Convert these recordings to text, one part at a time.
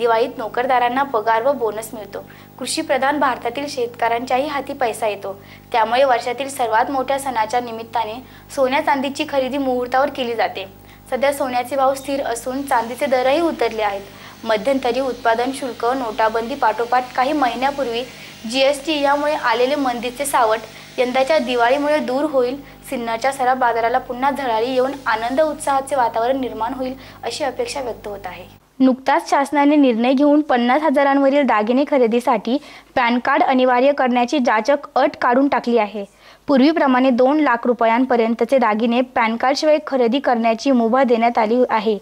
दिवाळीत नोकरदारांना पगार व बोनस मिळतो. कृषीप्रधान भारतातील शेतकऱ्यांच्याही हाती पैसा येतो. त्यामुळे वर्षातील सर्वात मोठ्या सणाच्या निमित्ताने सोन्या चांदीची खरेदी मुहूर्तावर केली जाते. सध्या सोन्याचे भाव स्थिर असून चांदीचे दरही उतरले आहेत. मध्यंतरी उत्पादन शुल्क नोटाबंदी पाठोपाठ काही महिन्यापूर्वी जी एस टी यामुळे आलेले मंदीचे सावट यंदाच्या दिवाळीमुळे दूर होईल. सिन्नरच्या सराफ बाजाराला पुन्हा झळाळी येऊन आनंद उत्साहाचे वातावरण निर्माण होईल अशी अपेक्षा व्यक्त होत आहे. नुकताच शासनाने निर्णय घेऊन पन्नास हजारांवरील दागिने खरेदीसाठी पॅन कार्ड अनिवार्य करण्याची जाचक अट काढून टाकली आहे. पूर्वीप्रमाणे दोन लाख रुपयांपर्यंतचे दागिने पॅन कार्डशिवाय खरेदी करण्याची मुभा देण्यात आली आहे.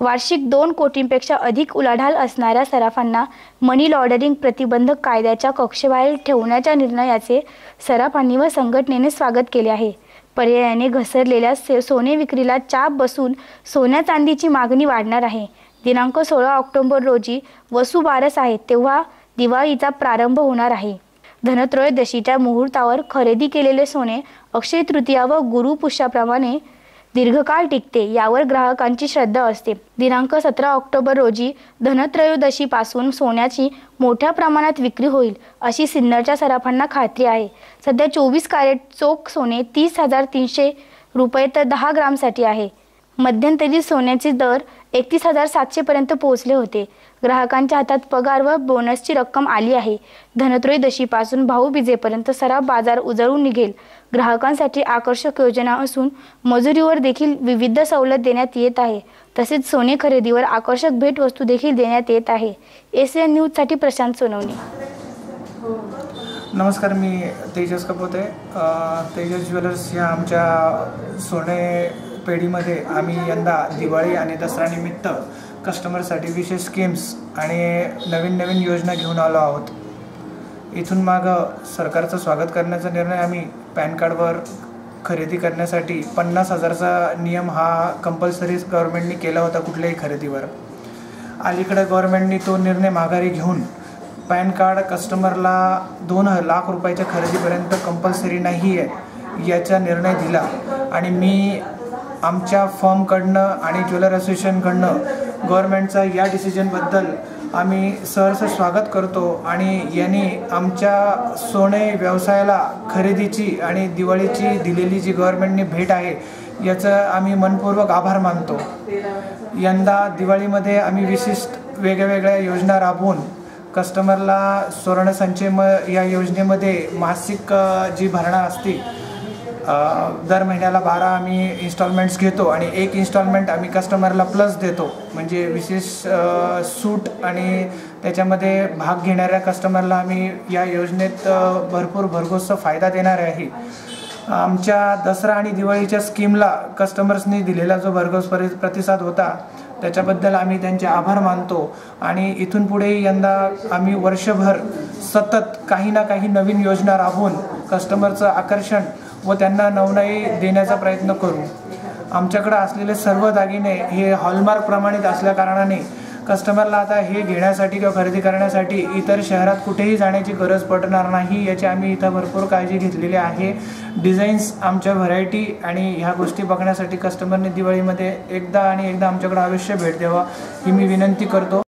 वार्षिक दोन कोटींपेक्षा अधिक उलाढाल असणाऱ्या सराफांना मनी लॉन्डरिंग प्रतिबंधक कायद्याच्या कक्षेबाहेर ठेवण्याच्या निर्णयाचे सराफांनी व संघटनेने स्वागत केले आहे. पर्यायाने घसरलेल्या सोने विक्रीला चाप बसून सोन्या चांदीची मागणी वाढणार आहे. दिनांक सोळा ऑक्टोंबर रोजी वसुबारस आहे तेव्हा दिवाळीचा प्रारंभ होणार आहे. धनत्रयोदशीच्या मुहूर्तावर खरेदी केलेले सोने अक्षय तृतीया व गुरुपुष्याप्रमाणे दीर्घकाळ टिकते यावर ग्राहकांची श्रद्धा असते. दिनांक सतरा ऑक्टोबर रोजी धनत्रयोदशीपासून सोन्याची मोठ्या प्रमाणात विक्री होईल अशी सिन्नरच्या सराफांना खात्री आहे. सध्या चोवीस कॅरेट चोख सोने तीस हजार तीनशे रुपये तर दहा ग्रामसाठी आहे. मध्यंतरी सोन्याचे दर एकतीस हजार सातशेपर्यंत पोहोचले होते. ग्राहकांच्या हातात पगार व बोनसची रक्कम आली आहे. धनत्रयोदशीपासून भाऊबीजेपर्यंत सराव बाजार उजळून निघेल. ग्राहकांसाठी आकर्षक योजना असून मजुरीवर देखील विविध सवलत देण्यात येत आहे. तसेच सोने खरेदीवर आकर्षक भेटवस्तू देखील देण्यात येत आहे. एस एन न्यूजसाठी प्रशांत सोनवणे. नमस्कार मी तेजस कपोते. तेजस ज्वेलर्स ह्या आमच्या सोने पेढीमध्ये आम्ही यंदा दिवाळी आणि दसरानिमित्त कस्टमरसाठी विशेष स्कीम्स आणि नवीन नवीन योजना घेऊन आलो आहोत. इथून मागं सरकारचं स्वागत करण्याचा निर्णय आम्ही पॅन कार्डवर खरेदी करण्यासाठी पन्नास हजारचा नियम हा कंपल्सरी गव्हर्मेंटनी केला होता कुठल्याही खरेदीवर. अलीकडे गव्हर्मेंटनी तो निर्णय माघारी घेऊन पॅन कार्ड कस्टमरला दोन लाख रुपयाच्या खरेदीपर्यंत कंपल्सरी नाही आहे याचा निर्णय दिला आणि मी आमच्या फॉर्मकडनं आणि ज्वेलर असोसिएशनकडनं गव्हर्मेंटचा या डिसिजनबद्दल आम्ही सहर्ष स्वागत करतो आणि यांनी आमच्या सोने व्यवसायाला खरेदीची आणि दिवाळीची दिलेली जी गव्हर्मेंटने भेट आहे याचं आम्ही मनपूर्वक आभार मानतो. यंदा दिवाळीमध्ये आम्ही विशिष्ट वेगळ्या योजना राबवून कस्टमरला सुवर्ण संचय म या योजनेमध्ये मासिक जी भरणा असते दर महिन्याला बारा आम्ही इन्स्टॉलमेंट्स घेतो आणि एक इन्स्टॉलमेंट आम्ही कस्टमरला प्लस देतो. म्हणजे विशेष सूट आणि त्याच्यामध्ये भाग घेणाऱ्या कस्टमरला आम्ही या योजनेत भरपूर भरघोस फायदा देणार आहे. आमच्या दसरा आणि दिवाळीच्या स्कीमला कस्टमर्सनी दिलेला जो भरघोस परि प्रतिसाद होता त्याच्याबद्दल आम्ही त्यांचे आभार मानतो. आणि इथून पुढे यंदा आम्ही वर्षभर सतत काही ना काही नवीन योजना राबवून कस्टमरचं आकर्षण व त्यांना नवनाई देण्याचा प्रयत्न करू. आमच्याकडं असलेले सर्व दागिने हे हॉलमार्क प्रमाणित असल्याकारणाने कस्टमरला आता हे घेण्यासाठी किंवा खरेदी करण्यासाठी इतर शहरात कुठेही जाण्याची गरज पडणार नाही याची आम्ही इथं भरपूर काळजी घेतलेली आहे. डिझाईन्स आमच्या व्हरायटी आणि ह्या गोष्टी बघण्यासाठी कस्टमरने दिवाळीमध्ये एकदा आणि एकदा आमच्याकडे अवश्य भेट द्यावा ही मी विनंती करतो.